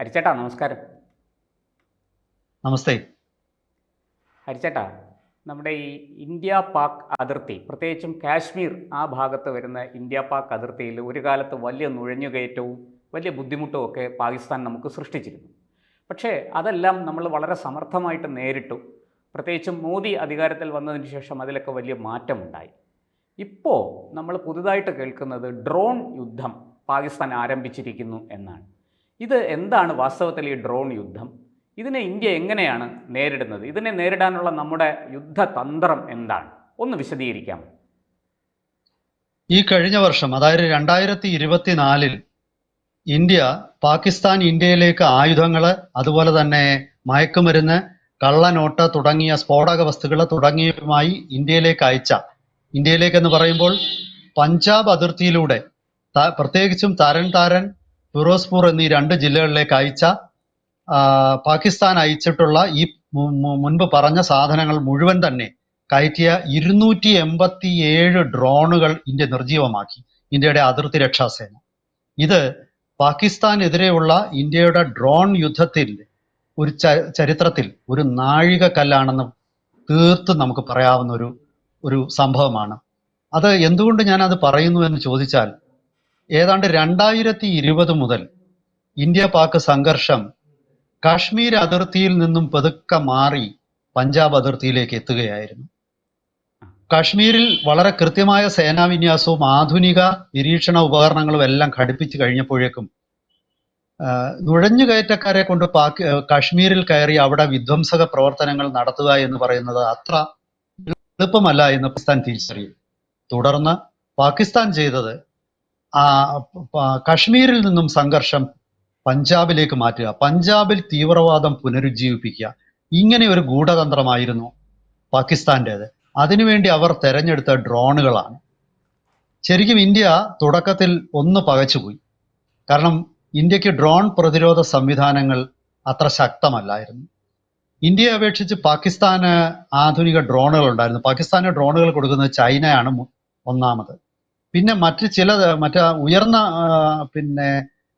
ഹരിച്ചേട്ടാ നമസ്കാരം. നമസ്തേ. ഹരിച്ചേട്ടാ നമ്മുടെ ഈ ഇന്ത്യ പാക് അതിർത്തി പ്രത്യേകിച്ചും കാശ്മീർ ആ ഭാഗത്ത് വരുന്ന ഇന്ത്യ പാക് അതിർത്തിയിൽ ഒരു കാലത്ത് വലിയ നുഴഞ്ഞുകയറ്റവും വലിയ ബുദ്ധിമുട്ടും ഒക്കെ പാകിസ്ഥാൻ നമുക്ക് സൃഷ്ടിച്ചിരുന്നു. പക്ഷേ അതെല്ലാം നമ്മൾ വളരെ സമർത്ഥമായിട്ട് നേരിട്ടു. പ്രത്യേകിച്ചും മോദി അധികാരത്തിൽ വന്നതിന് ശേഷം അതിലൊക്കെ വലിയ മാറ്റമുണ്ടായി. ഇപ്പോൾ നമ്മൾ പുതുതായിട്ട് കേൾക്കുന്നത് ഡ്രോൺ യുദ്ധം പാകിസ്ഥാൻ ആരംഭിച്ചിരിക്കുന്നു എന്നാണ്. ഇത് എന്താണ് വാസ്തവത്തിൽ ഈ ഡ്രോൺ യുദ്ധം? ഇതിനെ ഇന്ത്യ എങ്ങനെയാണ് നേരിടുന്നത്? ഇതിനെ നേരിടാനുള്ള നമ്മുടെ യുദ്ധതന്ത്രം എന്താണ്? ഒന്ന് വിശദീകരിക്കാം. ഈ കഴിഞ്ഞ വർഷം അതായത് രണ്ടായിരത്തി ഇരുപത്തിനാലിൽ ഇന്ത്യ പാകിസ്ഥാൻ ഇന്ത്യയിലേക്ക് ആയുധങ്ങൾ അതുപോലെ തന്നെ മയക്കുമരുന്ന് കള്ളനോട്ട് തുടങ്ങിയ സ്ഫോടക വസ്തുക്കൾ തുടങ്ങിയവയുമായി ഇന്ത്യയിലേക്ക് അയച്ച ഇന്ത്യയിലേക്ക് എന്ന് പറയുമ്പോൾ പഞ്ചാബ് അതിർത്തിയിലൂടെ പ്രത്യേകിച്ചും തരൻ താരൻ ഫിറോസ്പൂർ എന്നീ രണ്ട് ജില്ലകളിലേക്ക് അയച്ച പാകിസ്ഥാൻ അയച്ചിട്ടുള്ള ഈ മുൻപ് പറഞ്ഞ സാധനങ്ങൾ മുഴുവൻ തന്നെ കയറ്റിയ ഇരുന്നൂറ്റി എൺപത്തി ഏഴ് ഡ്രോണുകൾ ഇന്ത്യ നിർജീവമാക്കി. ഇന്ത്യയുടെ അതിർത്തി രക്ഷാസേന. ഇത് പാകിസ്ഥാനെതിരെയുള്ള ഇന്ത്യയുടെ ഡ്രോൺ യുദ്ധത്തിൽ ഒരു ചരിത്രത്തിൽ ഒരു നാഴിക കല്ലാണെന്ന് തീർത്തും നമുക്ക് പറയാവുന്ന ഒരു ഒരു സംഭവമാണ്. അത് എന്തുകൊണ്ട് ഞാൻ അത് പറയുന്നു എന്ന് ചോദിച്ചാൽ ഏതാണ്ട് രണ്ടായിരത്തി ഇരുപത് മുതൽ ഇന്ത്യ പാക് സംഘർഷം കാശ്മീർ അതിർത്തിയിൽ നിന്നും പതുക്കെ മാറി പഞ്ചാബ് അതിർത്തിയിലേക്ക് എത്തുകയായിരുന്നു. കാശ്മീരിൽ വളരെ കൃത്യമായ സേനാവിന്യാസവും ആധുനിക നിരീക്ഷണ ഉപകരണങ്ങളും എല്ലാം ഘടിപ്പിച്ചു കഴിഞ്ഞപ്പോഴേക്കും നുഴഞ്ഞുകയറ്റക്കാരെ കൊണ്ട് പാക് കാശ്മീരിൽ കയറി അവിടെ വിധ്വംസക പ്രവർത്തനങ്ങൾ നടത്തുക എന്ന് പറയുന്നത് അത്ര എളുപ്പമല്ല എന്ന് പാകിസ്ഥാൻ തിരിച്ചറിയും തുടർന്ന് പാകിസ്ഥാൻ ചെയ്തത് കാശ്മീരിൽ നിന്നും സംഘർഷം പഞ്ചാബിലേക്ക് മാറ്റുക. പഞ്ചാബിൽ തീവ്രവാദം പുനരുജ്ജീവിപ്പിക്കുക. ഇങ്ങനെ ഒരു ഗൂഢതന്ത്രമായിരുന്നു പാകിസ്ഥാന്റേത്. അതിനുവേണ്ടി അവർ തെരഞ്ഞെടുത്ത ഡ്രോണുകളാണ്. ശരിക്കും ഇന്ത്യ തുടക്കത്തിൽ ഒന്ന് പകച്ചുപോയി. കാരണം ഇന്ത്യയ്ക്ക് ഡ്രോൺ പ്രതിരോധ സംവിധാനങ്ങൾ അത്ര ശക്തമല്ലായിരുന്നു. ഇന്ത്യയെ അപേക്ഷിച്ച് പാകിസ്ഥാന് ആധുനിക ഡ്രോണുകൾ ഉണ്ടായിരുന്നു പാകിസ്ഥാന് ഡ്രോണുകൾ കൊടുക്കുന്നത് ചൈനയാണ് ഒന്നാമത്. പിന്നെ മറ്റ് ചില മറ്റേ ഉയർന്ന പിന്നെ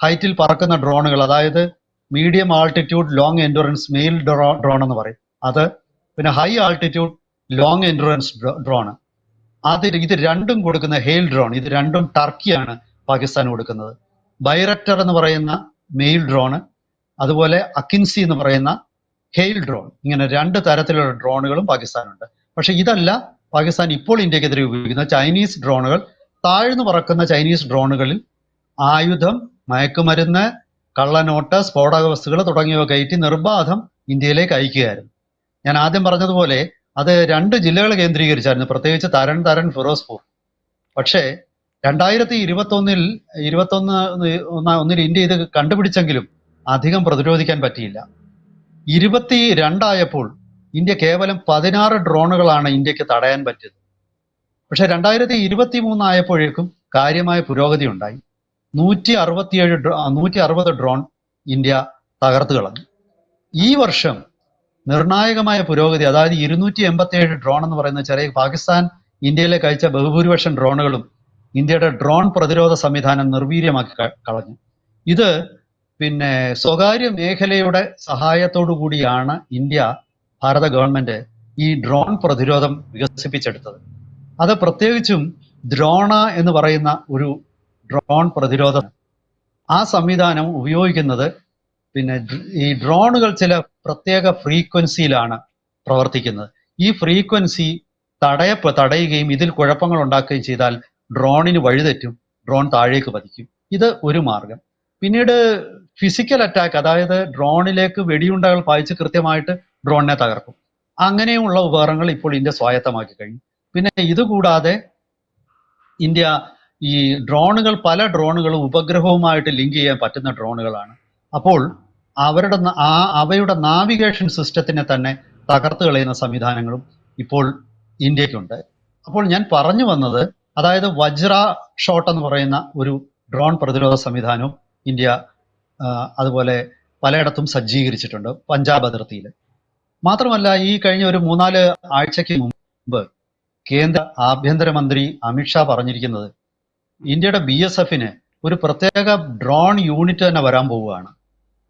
ഹൈറ്റിൽ പറക്കുന്ന ഡ്രോണുകൾ അതായത് medium altitude long endurance male drone എന്ന് പറയും. അത് പിന്നെ high altitude long endurance drone അത് ഇത് രണ്ടും കൊടുക്കുന്ന ഹെയിൽ ഡ്രോൺ ഇത് രണ്ടും ടർക്കിയാണ് പാകിസ്ഥാൻ കൊടുക്കുന്നത്. ബൈറക്ടർ എന്ന് പറയുന്ന മെയിൽ ഡ്രോൺ അതുപോലെ അക്കിൻസി എന്ന് പറയുന്ന ഹെയിൽ ഡ്രോൺ. ഇങ്ങനെ രണ്ട് തരത്തിലുള്ള ഡ്രോണുകളും പാകിസ്ഥാനുണ്ട്. പക്ഷെ ഇതല്ല പാകിസ്ഥാൻ ഇപ്പോൾ ഇന്ത്യക്കെതിരെ ഉപയോഗിക്കുന്ന ചൈനീസ് ഡ്രോണുകൾ താഴ്ന്നു പറക്കുന്ന ചൈനീസ് ഡ്രോണുകളിൽ ആയുധം മയക്കുമരുന്ന് കള്ളനോട്ട് സ്ഫോടക വസ്തുക്കൾ തുടങ്ങിയവ കയറ്റി നിർബാധം ഇന്ത്യയിലേക്ക് അയക്കുകയായിരുന്നു. ഞാൻ ആദ്യം പറഞ്ഞതുപോലെ അത് രണ്ട് ജില്ലകൾ കേന്ദ്രീകരിച്ചായിരുന്നു. പ്രത്യേകിച്ച് തരൺ തരൺ ഫിറോസ്പൂർ. പക്ഷേ രണ്ടായിരത്തി ഇരുപത്തൊന്നിൽ ഇരുപത്തൊന്ന് ഒന്നിൽ ഇന്ത്യ ഇത് കണ്ടുപിടിച്ചെങ്കിലും അധികം പ്രതിരോധിക്കാൻ പറ്റിയില്ല. ഇരുപത്തി രണ്ടായപ്പോൾ ഇന്ത്യ കേവലം പതിനാറ് ഡ്രോണുകളാണ് ഇന്ത്യയ്ക്ക് തടയാൻ പറ്റിയത്. പക്ഷെ രണ്ടായിരത്തി ഇരുപത്തി മൂന്നായപ്പോഴേക്കും കാര്യമായ പുരോഗതി ഉണ്ടായി. നൂറ്റി അറുപത്തിയേഴ് നൂറ്റി അറുപത് ഡ്രോൺ ഇന്ത്യ തകർത്തു കളഞ്ഞു. ഈ വർഷം നിർണായകമായ പുരോഗതി അതായത് ഇരുന്നൂറ്റി എൺപത്തി ഏഴ് ഡ്രോൺ എന്ന് പറയുന്ന ചെറിയ പാകിസ്ഥാൻ ഇന്ത്യയിലേക്ക് അയച്ച ബഹുഭൂരിപക്ഷം ഡ്രോണുകളും ഇന്ത്യയുടെ ഡ്രോൺ പ്രതിരോധ സംവിധാനം നിർവീര്യമാക്കി കളഞ്ഞു. ഇത് പിന്നെ സ്വകാര്യ മേഖലയുടെ സഹായത്തോടു കൂടിയാണ് ഇന്ത്യ ഭാരത ഗവൺമെന്റ് ഈ ഡ്രോൺ പ്രതിരോധം വികസിപ്പിച്ചെടുത്തത്. അത് പ്രത്യേകിച്ചും ദ്രോണ എന്ന് പറയുന്ന ഒരു ഡ്രോൺ പ്രതിരോധം. ആ സംവിധാനം ഉപയോഗിക്കുന്നത് പിന്നെ ഈ ഡ്രോണുകൾ ചില പ്രത്യേക ഫ്രീക്വൻസിയിലാണ് പ്രവർത്തിക്കുന്നത്. ഈ ഫ്രീക്വൻസി തടയ തടയുകയും ഇതിൽ കുഴപ്പങ്ങൾ ഉണ്ടാക്കുകയും ചെയ്താൽ ഡ്രോണിന് വഴിതെറ്റും ഡ്രോൺ താഴേക്ക് പതിക്കും. ഇത് ഒരു മാർഗം. പിന്നീട് ഫിസിക്കൽ അറ്റാക്ക് അതായത് ഡ്രോണിലേക്ക് വെടിയുണ്ടകൾ പായിച്ച് കൃത്യമായിട്ട് ഡ്രോണിനെ തകർക്കും. അങ്ങനെയുമുള്ള ഉപകരണങ്ങൾ ഇപ്പോൾ ഇന്ത്യ സ്വായത്തമാക്കി കഴിഞ്ഞു. പിന്നെ ഇതുകൂടാതെ ഇന്ത്യ ഈ ഡ്രോണുകൾ പല ഡ്രോണുകളും ഉപഗ്രഹവുമായിട്ട് ലിങ്ക് ചെയ്യാൻ പറ്റുന്ന ഡ്രോണുകളാണ്. അപ്പോൾ അവരുടെ ആ അവയുടെ നാവിഗേഷൻ സിസ്റ്റത്തിനെ തന്നെ തകർത്ത് കളയുന്ന സംവിധാനങ്ങളും ഇപ്പോൾ ഇന്ത്യക്കുണ്ട്. അപ്പോൾ ഞാൻ പറഞ്ഞു വന്നത് അതായത് വജ്ര ഷോട്ട് എന്ന് പറയുന്ന ഒരു ഡ്രോൺ പ്രതിരോധ സംവിധാനവും ഇന്ത്യ അതുപോലെ പലയിടത്തും സജ്ജീകരിച്ചിട്ടുണ്ട് പഞ്ചാബ് അതിർത്തിയിൽ മാത്രമല്ല ഈ കഴിഞ്ഞ ഒരു മൂന്നാൽ ആഴ്ചയ്ക്ക് മുമ്പ് കേന്ദ്ര ആഭ്യന്തരമന്ത്രി അമിത്ഷാ പറഞ്ഞിരിക്കുന്നത് ഇന്ത്യയുടെ ബി എസ് എഫിന് ഒരു പ്രത്യേക ഡ്രോൺ യൂണിറ്റ് തന്നെ വരാൻ പോവുകയാണ്.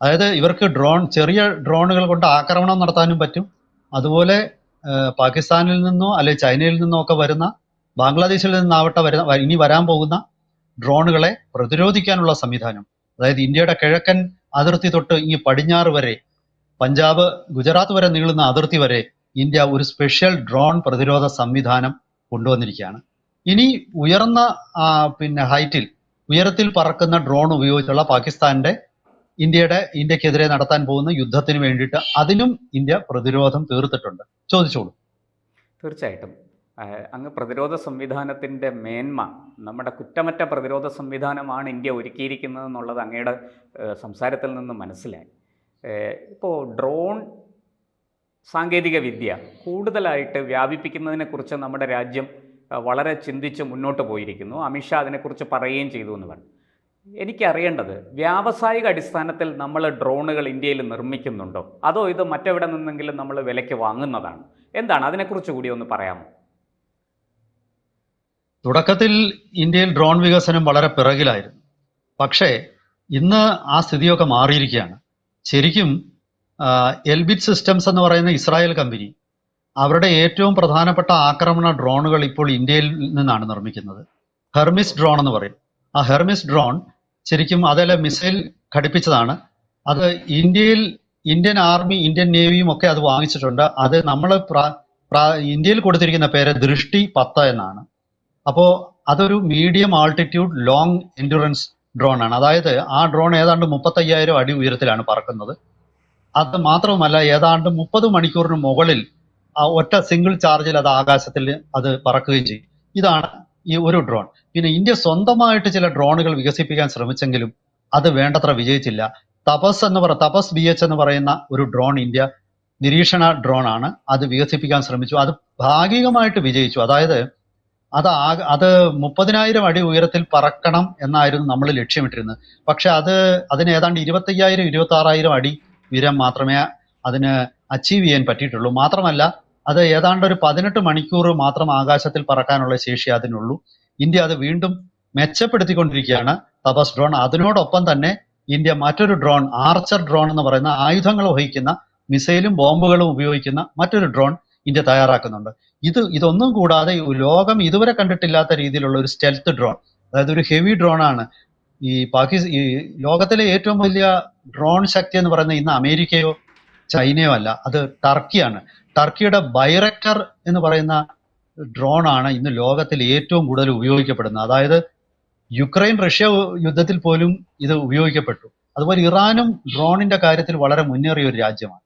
അതായത് ഇവർക്ക് ഡ്രോൺ ചെറിയ ഡ്രോണുകൾ കൊണ്ട് ആക്രമണം നടത്താനും പറ്റും. അതുപോലെ പാകിസ്ഥാനിൽ നിന്നോ അല്ലെ ചൈനയിൽ നിന്നോ ഒക്കെ വരുന്ന ബംഗ്ലാദേശിൽ നിന്നാവട്ടെ വരുന്ന ഇനി വരാൻ പോകുന്ന ഡ്രോണുകളെ പ്രതിരോധിക്കാനുള്ള സംവിധാനം. അതായത് ഇന്ത്യയുടെ കിഴക്കൻ അതിർത്തി തൊട്ട് ഈ പടിഞ്ഞാറ് വരെ പഞ്ചാബ് ഗുജറാത്ത് വരെ നീളുന്ന അതിർത്തി വരെ ഇന്ത്യ ഒരു സ്പെഷ്യൽ ഡ്രോൺ പ്രതിരോധ സംവിധാനം കൊണ്ടുവന്നിരിക്കുകയാണ്. ഇനി ഉയർന്ന പിന്നെ ഹൈറ്റിൽ ഉയരത്തിൽ പറക്കുന്ന ഡ്രോൺ ഉപയോഗിച്ചുള്ള പാകിസ്ഥാന്റെ ഇന്ത്യയുടെ ഇന്ത്യക്കെതിരെ നടത്താൻ പോകുന്ന യുദ്ധത്തിന് വേണ്ടിയിട്ട് അതിനും ഇന്ത്യ പ്രതിരോധം തീർത്തിട്ടുണ്ട്. ചോദിച്ചോളൂ. തീർച്ചയായിട്ടും. അങ്ങ് പ്രതിരോധ സംവിധാനത്തിന്റെ മേന്മ നമ്മുടെ കുറ്റമറ്റ പ്രതിരോധ സംവിധാനമാണ് ഇന്ത്യ ഒരുക്കിയിരിക്കുന്നത് എന്നുള്ളത് അങ്ങയുടെ സംസാരത്തിൽ നിന്ന് മനസ്സിലായി. ഇപ്പോൾ ഡ്രോൺ സാങ്കേതിക വിദ്യ കൂടുതലായിട്ട് വ്യാപിപ്പിക്കുന്നതിനെക്കുറിച്ച് നമ്മുടെ രാജ്യം വളരെ ചിന്തിച്ച് മുന്നോട്ട് പോയിരിക്കുന്നു. അമിത്ഷാ അതിനെക്കുറിച്ച് പറയുകയും ചെയ്തു എന്ന് പറഞ്ഞു എനിക്കറിയേണ്ടത് വ്യാവസായിക അടിസ്ഥാനത്തിൽ നമ്മൾ ഡ്രോണുകൾ ഇന്ത്യയിൽ നിർമ്മിക്കുന്നുണ്ടോ? അതോ ഇത് മറ്റെവിടെ നിന്നെങ്കിലും നമ്മൾ വിലയ്ക്ക് വാങ്ങുന്നതാണ്? എന്താണ്? അതിനെക്കുറിച്ച് കൂടി ഒന്ന് പറയാമോ? തുടക്കത്തിൽ ഇന്ത്യയിൽ ഡ്രോൺ വികസനം വളരെ പിറകിലായിരുന്നു. പക്ഷേ ഇന്ന് ആ സ്ഥിതിയൊക്കെ മാറിയിരിക്കുകയാണ്. ശരിക്കും എൽബിറ്റ് സിസ്റ്റംസ് എന്ന് പറയുന്ന ഇസ്രായേൽ കമ്പനി അവരുടെ ഏറ്റവും പ്രധാനപ്പെട്ട ആക്രമണ ഡ്രോണുകൾ ഇപ്പോൾ ഇന്ത്യയിൽ നിന്നാണ് നിർമ്മിക്കുന്നത്. ഹെർമിസ് ഡ്രോൺ എന്ന് പറയും. ആ ഹെർമിസ് ഡ്രോൺ ശരിക്കും അതിലെ മിസൈൽ ഘടിപ്പിച്ചതാണ്. അത് ഇന്ത്യയിൽ ഇന്ത്യൻ ആർമി ഇന്ത്യൻ നേവിയും ഒക്കെ അത് വാങ്ങിച്ചിട്ടുണ്ട്. അത് നമ്മൾ ഇന്ത്യയിൽ കൊടുത്തിരിക്കുന്ന പേര് ദൃഷ്ടി പത്ത് എന്നാണ്. അപ്പോൾ അതൊരു medium altitude long endurance drone ആണ്. അതായത് ആ ഡ്രോൺ ഏതാണ്ട് മുപ്പത്തയ്യായിരം അടി ഉയരത്തിലാണ് പറക്കുന്നത്. അത് മാത്രവുമല്ല ഏതാണ്ട് മുപ്പത് മണിക്കൂറിന് മുകളിൽ ആ ഒറ്റ സിംഗിൾ ചാർജിൽ അത് ആകാശത്തിൽ അത് പറക്കുകയും ചെയ്യും. ഇതാണ് ഈ ഒരു ഡ്രോൺ പിന്നെ ഇന്ത്യ സ്വന്തമായിട്ട് ചില ഡ്രോണുകൾ വികസിപ്പിക്കാൻ ശ്രമിച്ചെങ്കിലും അത് വേണ്ടത്ര വിജയിച്ചില്ല. തപസ് എന്ന് പറ തപസ് ബി എച്ച് എന്ന് പറയുന്ന ഒരു ഡ്രോൺ ഇന്ത്യ നിരീക്ഷണ ഡ്രോൺ ആണ്. അത് വികസിപ്പിക്കാൻ ശ്രമിച്ചു. അത് ഭാഗികമായിട്ട് വിജയിച്ചു. അതായത് അത് ആ അത് മുപ്പതിനായിരം അടി ഉയരത്തിൽ പറക്കണം എന്നായിരുന്നു നമ്മൾ ലക്ഷ്യമിട്ടിരുന്നത്. പക്ഷെ അത് അതിന് ഏതാണ്ട് ഇരുപത്തയ്യായിരം ഇരുപത്തി ആറായിരം അടി ഉയരം മാത്രമേ അതിന് അച്ചീവ് ചെയ്യാൻ പറ്റിയിട്ടുള്ളൂ. മാത്രമല്ല അത് ഏതാണ്ട് ഒരു പതിനെട്ട് മണിക്കൂർ മാത്രം ആകാശത്തിൽ പറക്കാനുള്ള ശേഷി അതിനുള്ളൂ. ഇന്ത്യ അത് വീണ്ടും മെച്ചപ്പെടുത്തിക്കൊണ്ടിരിക്കുകയാണ്. തപസ് ഡ്രോൺ. അതിനോടൊപ്പം തന്നെ ഇന്ത്യ മറ്റൊരു ഡ്രോൺ ആർച്ചർ ഡ്രോൺ എന്ന് പറയുന്ന ആയുധങ്ങൾ വഹിക്കുന്ന മിസൈലും ബോംബുകളും ഉപയോഗിക്കുന്ന മറ്റൊരു ഡ്രോൺ ഇന്ത്യ തയ്യാറാക്കുന്നുണ്ട്. ഇത് ഇതൊന്നും കൂടാതെ ലോകം ഇതുവരെ കണ്ടിട്ടില്ലാത്ത രീതിയിലുള്ള ഒരു സ്റ്റെൽത്ത് ഡ്രോൺ അതായത് ഒരു ഹെവി ഡ്രോൺ ആണ്. ഈ പാകിസ്ഥാൻ ഈ ലോകത്തിലെ ഏറ്റവും വലിയ ഡ്രോൺ ശക്തി എന്ന് പറയുന്നത് ഇന്ന് അമേരിക്കയോ ചൈനയോ അല്ല അത് ടർക്കിയാണ്. ടർക്കിയുടെ ബൈറക്ടർ എന്ന് പറയുന്ന ഡ്രോൺ ആണ് ഇന്ന് ലോകത്തിൽ ഏറ്റവും കൂടുതൽ ഉപയോഗിക്കപ്പെടുന്നത്. അതായത് യുക്രൈൻ റഷ്യ യുദ്ധത്തിൽ പോലും ഇത് ഉപയോഗിക്കപ്പെട്ടു. അതുപോലെ ഇറാനും ഡ്രോണിന്റെ കാര്യത്തിൽ വളരെ മുന്നേറിയ ഒരു രാജ്യമാണ്.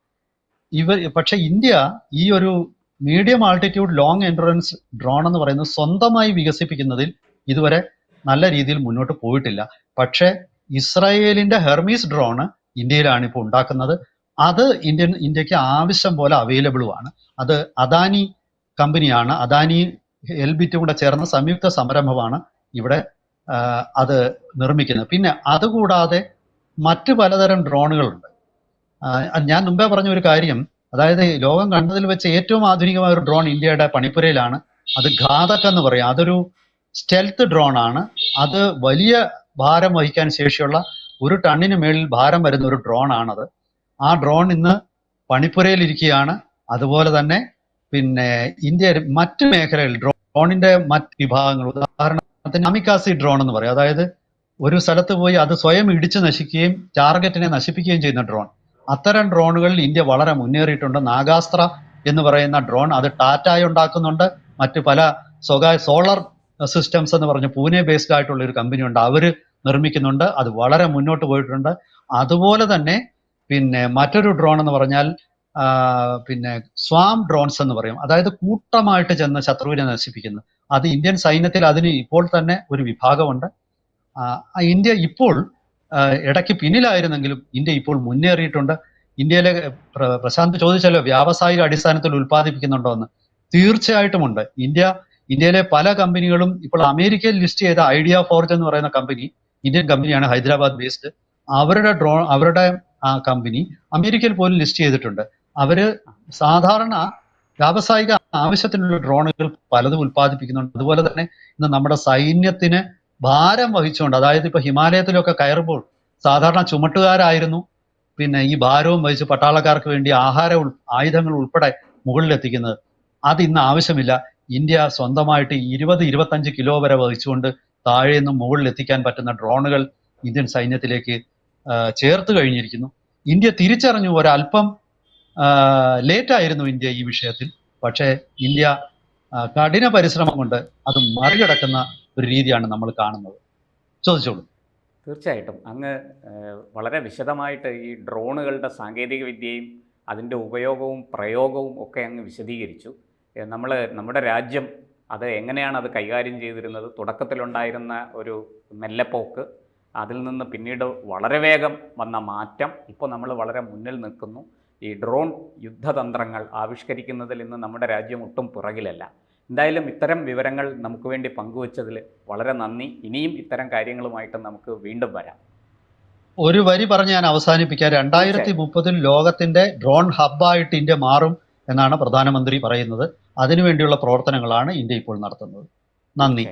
ഇവർ പക്ഷെ ഇന്ത്യ ഈ ഒരു medium altitude long endurance drone എന്ന് പറയുന്നത് സ്വന്തമായി വികസിപ്പിക്കുന്നതിൽ ഇതുവരെ നല്ല രീതിയിൽ മുന്നോട്ട് പോയിട്ടില്ല. പക്ഷേ ഇസ്രായേലിന്റെ ഹെർമീസ് ഡ്രോണ് ഇന്ത്യയിലാണ് ഇപ്പോൾ ഉണ്ടാക്കുന്നത്. അത് ഇന്ത്യൻ ഇന്ത്യയ്ക്ക് ആവശ്യം പോലെ അവൈലബിളും ആണ്. അത് അദാനി കമ്പനിയാണ്. അദാനി എൽബിറ്റും കൂടെ ചേർന്ന സംയുക്ത സംരംഭമാണ് ഇവിടെ അത് നിർമ്മിക്കുന്നത്. പിന്നെ അതുകൂടാതെ മറ്റ് പലതരം ഡ്രോണുകളുണ്ട്. ഞാൻ മുമ്പേ പറഞ്ഞ ഒരു കാര്യം അതായത് ലോകം കണ്ടതിൽ വെച്ച് ഏറ്റവും ആധുനികമായ ഒരു ഡ്രോൺ ഇന്ത്യയുടെ പണിപ്പുരയിലാണ്. അത് ഘാതക് എന്ന് പറയും. അതൊരു സ്റ്റെൽത്ത് ഡ്രോൺ ആണ്. അത് വലിയ ഭാരം വഹിക്കാൻ ശേഷിയുള്ള ഒരു ടണ്ണിന് മേളിൽ ഭാരം വരുന്ന ഒരു ഡ്രോൺ ആണത്. ആ ഡ്രോൺ ഇന്ന് പണിപ്പുരയിൽ ഇരിക്കുകയാണ്. അതുപോലെ തന്നെ പിന്നെ ഇന്ത്യ മറ്റ് മേഖലയിൽ ഡ്രോണിന്റെ മറ്റ് വിഭാഗങ്ങൾ. ഉദാഹരണത്തിന് അമിക്കാസി ഡ്രോൺ എന്ന് പറയും. അതായത് ഒരു സ്ഥലത്ത് പോയി അത് സ്വയം ഇടിച്ചു നശിക്കുകയും ടാർഗറ്റിനെ നശിപ്പിക്കുകയും ചെയ്യുന്ന ഡ്രോൺ അത്തരം ഡ്രോണുകളിൽ ഇന്ത്യ വളരെ മുന്നേറിയിട്ടുണ്ട്. നാഗാസ്ത്ര എന്ന് പറയുന്ന ഡ്രോൺ അത് ടാറ്റായി ഉണ്ടാക്കുന്നുണ്ട്. മറ്റു പല സ്വകാര്യ സോളർ സിസ്റ്റംസ് എന്ന് പറഞ്ഞ പൂനെ ബേസ്ഡ് ആയിട്ടുള്ള ഒരു കമ്പനി ഉണ്ട്. അവർ നിർമ്മിക്കുന്നുണ്ട്. അത് വളരെ മുന്നോട്ട് പോയിട്ടുണ്ട്. അതുപോലെ തന്നെ പിന്നെ മറ്റൊരു ഡ്രോൺ എന്ന് പറഞ്ഞാൽ പിന്നെ സ്വാം ഡ്രോൺസ് എന്ന് പറയും. അതായത് കൂട്ടമായിട്ട് ചെന്ന് ശത്രുവിനെ നശിപ്പിക്കുന്നു. അത് ഇന്ത്യൻ സൈന്യത്തിൽ അതിന് ഇപ്പോൾ തന്നെ ഒരു വിഭാഗമുണ്ട്. ഇന്ത്യ ഇപ്പോൾ ഇടയ്ക്ക് പിന്നിലായിരുന്നെങ്കിലും ഇന്ത്യ ഇപ്പോൾ മുന്നേറിയിട്ടുണ്ട്. ഇന്ത്യയിലെ പ്രശാന്ത് ചോദിച്ചല്ലോ വ്യാവസായിക അടിസ്ഥാനത്തിൽ ഉൽപ്പാദിപ്പിക്കുന്നുണ്ടോ എന്ന് തീർച്ചയായിട്ടുമുണ്ട്. ഇന്ത്യ ഇന്ത്യയിലെ പല കമ്പനികളും ഇപ്പോൾ അമേരിക്കയിൽ ലിസ്റ്റ് ചെയ്ത ഐഡിയ ഫോർജ് എന്ന് പറയുന്ന കമ്പനി ഇന്ത്യൻ കമ്പനിയാണ് ഹൈദരാബാദ് ബേസ്ഡ് അവരുടെ ഡ്രോ അവരുടെ ആ കമ്പനി അമേരിക്കയിൽ പോലും ലിസ്റ്റ് ചെയ്തിട്ടുണ്ട്. അവർ സാധാരണ വ്യാവസായിക ആവശ്യത്തിനുള്ള ഡ്രോണുകൾ പലതും ഉൽപ്പാദിപ്പിക്കുന്നുണ്ട്. അതുപോലെ തന്നെ ഇന്ന് നമ്മുടെ സൈന്യത്തിന് ഭാരം വഹിച്ചുകൊണ്ട് അതായത് ഇപ്പൊ ഹിമാലയത്തിലൊക്കെ കയറുമ്പോൾ സാധാരണ ചുമട്ടുകാരായിരുന്നു. പിന്നെ ഈ ഭാരവും വഹിച്ച് പട്ടാളക്കാർക്ക് വേണ്ടി ആഹാര ആയുധങ്ങൾ ഉൾപ്പെടെ മുകളിലെത്തിക്കുന്നത്. അത് ഇന്ന് ആവശ്യമില്ല. ഇന്ത്യ സ്വന്തമായിട്ട് ഇരുപത് ഇരുപത്തഞ്ച് കിലോ വരെ വഹിച്ചുകൊണ്ട് താഴെ നിന്നും മുകളിൽ എത്തിക്കാൻ പറ്റുന്ന ഡ്രോണുകൾ ഇന്ത്യൻ സൈന്യത്തിലേക്ക് ചേർത്ത് കഴിഞ്ഞിരിക്കുന്നു. ഇന്ത്യ തിരിച്ചറിഞ്ഞു ഒരല്പം ലേറ്റായിരുന്നു ഇന്ത്യ ഈ വിഷയത്തിൽ. പക്ഷേ ഇന്ത്യ കഠിന പരിശ്രമം കൊണ്ട് അത് മറികടക്കുന്ന ഒരു രീതിയാണ് നമ്മൾ കാണുന്നത്. ചോദിച്ചോളൂ. തീർച്ചയായിട്ടും. അങ്ങ് വളരെ വിശദമായിട്ട് ഈ ഡ്രോണുകളുടെ സാങ്കേതിക വിദ്യയും അതിന്റെ ഉപയോഗവും പ്രയോഗവും ഒക്കെ അങ്ങ് വിശദീകരിച്ചു. നമ്മൾ നമ്മുടെ രാജ്യം അത് എങ്ങനെയാണ് അത് കൈകാര്യം ചെയ്തിരുന്നത്? തുടക്കത്തിലുണ്ടായിരുന്ന ഒരു മെല്ലെപ്പോക്ക് അതിൽ നിന്ന് പിന്നീട് വളരെ വേഗം വന്ന മാറ്റം ഇപ്പോൾ നമ്മൾ വളരെ മുന്നിൽ നിൽക്കുന്നു. ഈ ഡ്രോൺ യുദ്ധതന്ത്രങ്ങൾ ആവിഷ്കരിക്കുന്നതിൽ ഇന്ന് നമ്മുടെ രാജ്യം ഒട്ടും പുറകിലല്ല. എന്തായാലും ഇത്തരം വിവരങ്ങൾ നമുക്ക് വേണ്ടി പങ്കുവച്ചതിൽ വളരെ നന്ദി. ഇനിയും ഇത്തരം കാര്യങ്ങളുമായിട്ട് നമുക്ക് വീണ്ടും വരാം. ഒരു വരി പറഞ്ഞ് ഞാൻ അവസാനിപ്പിക്കാം. രണ്ടായിരത്തി മുപ്പതിൽ ലോകത്തിന്റെ ഡ്രോൺ ഹബ്ബായിട്ട് ഇന്ത്യ മാറും. എന്നാണ് പ്രധാനമന്ത്രി പറയുന്നത്. അതിനുവേണ്ടിയുള്ള പ്രവർത്തനങ്ങളാണ് ഇന്ത്യ ഇപ്പോൾ നടത്തുന്നത്. നന്ദി.